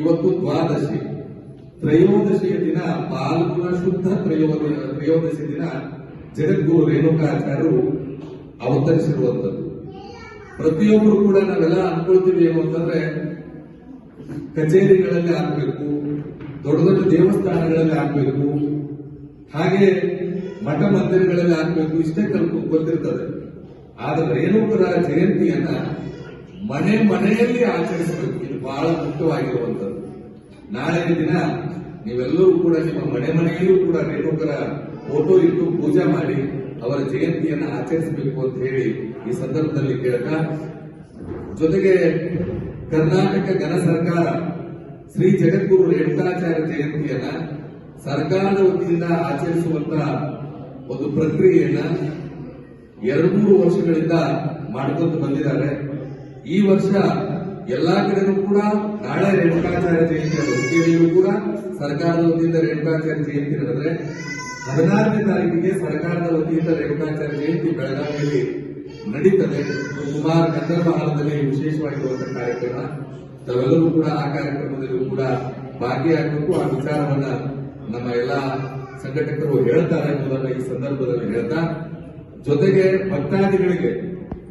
ಇವತ್ತು ದ್ವಾದಶಿ. ತ್ರಯೋದಶಿಯ ದಿನ ಪಾಲ್ಗುಣ ಶುದ್ಧ ತ್ರಯೋ ತ್ರಯೋದಶಿ ದಿನ ಜಗದ್ಗುರು ರೇಣುಕಾಚಾರ್ಯರು ಅವತರಿಸಿರುವಂತದ್ದು ಪ್ರತಿಯೊಬ್ಬರು ಕೂಡ ನಾವೆಲ್ಲ ಅನ್ಕೊಳ್ತೀವಿ ಏನು ಅಂತಂದ್ರೆ, ಕಚೇರಿಗಳಲ್ಲಿ ಆಗ್ಬೇಕು, ದೊಡ್ಡ ದೊಡ್ಡ ದೇವಸ್ಥಾನಗಳಲ್ಲಿ ಆಗ್ಬೇಕು, ಹಾಗೆ ಮಠ ಮಂದಿರಗಳಲ್ಲಿ ಆಗ್ಬೇಕು, ಇಷ್ಟೇ ಕಲ್ಪು ಗೊತ್ತಿರ್ತದೆ. ಆದ್ರೆ ರೇಣುಕರ ಜಯಂತಿಯನ್ನ ಮನೆ ಮನೆಯಲ್ಲಿ ಆಚರಿಸಬೇಕು. ಬಹಳ ಮುಖ್ಯವಾಗಿರುವಂತದ್ದು ನಾಳೆ ದಿನ ನೀವೆಲ್ಲರೂ ಕೂಡ ನಿಮ್ಮ ಮನೆ ಮನೆಯಲ್ಲೂ ಕೂಡ ರೇಣುಕರ ಫೋಟೋ ಇಟ್ಟು ಪೂಜೆ ಮಾಡಿ ಅವರ ಜಯಂತಿಯನ್ನ ಆಚರಿಸಬೇಕು ಅಂತ ಹೇಳಿ ಈ ಸಂದರ್ಭದಲ್ಲಿ ಕೇಳ್ತಾ, ಜೊತೆಗೆ ಕರ್ನಾಟಕ ಘನ ಸರ್ಕಾರ ಶ್ರೀ ಜಗದ್ಗುರು ರೇಣುಕಾಚಾರ್ಯ ಜಯಂತಿಯನ್ನ ಸರ್ಕಾರದ ವತಿಯಿಂದ ಆಚರಿಸುವಂತ ಒಂದು ಪ್ರಕ್ರಿಯೆಯನ್ನ ಎರಡು ಮೂರು ವರ್ಷಗಳಿಂದ ಮಾಡ್ಕೊಂಡು ಬಂದಿದ್ದಾರೆ. ಈ ವರ್ಷ ಎಲ್ಲಾ ಕಡೆನೂ ಕೂಡ ನಾಳೆ ರೇಣುಕಾಚಾರ್ಯ ಜಯಂತಿ ಹೊಸಕೇರಿಯಲ್ಲೂ ಕೂಡ ಸರ್ಕಾರದ ವತಿಯಿಂದ ರೇಣುಕಾಚಾರ್ಯ ಜಯಂತಿ ನಡೆದ್ರೆ ಹದಿನಾರನೇ ತಾರೀಕಿಗೆ ಸರ್ಕಾರದ ವತಿಯಿಂದ ರೇಣುಕಾಚಾರ್ಯ ಜಯಂತಿ ಬೆಳಗಾವಿಯಲ್ಲಿ ನಡೀತದೆ. ಸುಮಾರು ಗಂಧರ್ವ ವಿಶೇಷವಾಗಿರುವಂತಹ ಕಾರ್ಯಕ್ರಮ. ತಾವೆಲ್ಲರೂ ಕೂಡ ಆ ಕಾರ್ಯಕ್ರಮದಲ್ಲೂ ಕೂಡ ಭಾಗಿಯಾಗಬೇಕು. ಆ ವಿಚಾರವನ್ನ ನಮ್ಮ ಎಲ್ಲಾ ಸಂಘಟಕರು ಹೇಳ್ತಾರೆ ಅನ್ನೋದನ್ನ ಈ ಸಂದರ್ಭದಲ್ಲಿ ಹೇಳ್ತಾ, ಜೊತೆಗೆ ಭಕ್ತಾದಿಗಳಿಗೆ